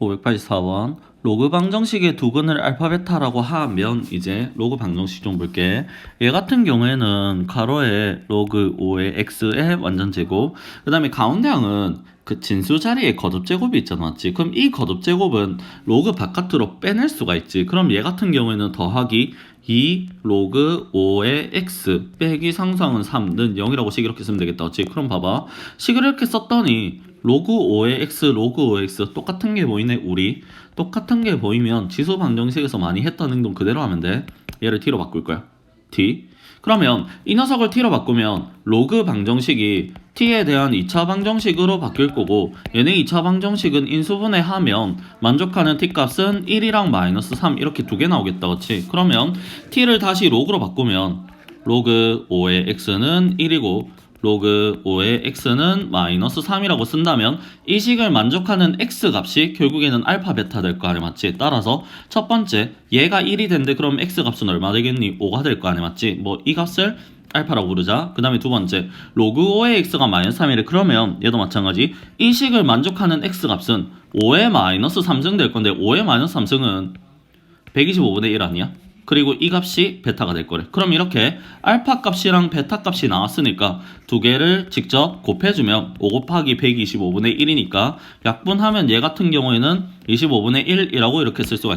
584번 로그 방정식의 두근을 알파 베타라고 하면 이제 로그 방정식 좀 볼게. 얘 같은 경우에는 가로에 로그 5의 x의 완전 제곱 그 다음에 가운데 항은 그 진수 자리에 거듭 제곱이 있잖아 그럼 이 거듭 제곱은 로그 바깥으로 빼낼 수가 있지. 그럼 얘 같은 경우에는 더하기 2 로그 5의 x 빼기 상수항은 3는 0이라고 식 이렇게 쓰면 되겠다 맞지? 그럼 봐봐. 식을 이렇게 썼더니 로그 5의 x 로그 5의 x 똑같은 게 보이네 우리. 똑같은 게 보이면 지수 방정식에서 많이 했던 행동 그대로 하면 돼. 얘를 t로 바꿀 거야. T. 그러면 이 녀석을 t로 바꾸면 로그 방정식이 t에 대한 2차 방정식으로 바뀔 거고 얘네 2차 방정식은 인수분해 하면 만족하는 t 값은 1이랑 마이너스 3 이렇게 두 개 나오겠다 그치? 그러면 t를 다시 로그로 바꾸면 로그 5의 x는 1이고 로그 5의 x는 마이너스 3이라고 쓴다면 이 식을 만족하는 x 값이 결국에는 알파 베타 될 거 아니야 맞지? 따라서 첫 번째 얘가 1이 된데 그럼 x 값은 얼마 되겠니? 5가 될 거 아니야 맞지? 뭐 이 값을 알파라고 부르자. 그 다음에 두 번째 로그 5의 x가 마이너스 3이래 그러면 얘도 마찬가지 이 식을 만족하는 x 값은 5의 마이너스 3승 될 건데 5의 마이너스 3승은 125분의 1 아니야? 그리고 이 값이 베타가 될 거래. 그럼 이렇게 알파 값이랑 베타 값이 나왔으니까 두 개를 직접 곱해주면 5 곱하기 125분의 1이니까 약분하면 얘 같은 경우에는 25분의 1이라고 이렇게 쓸 수가 있겠다.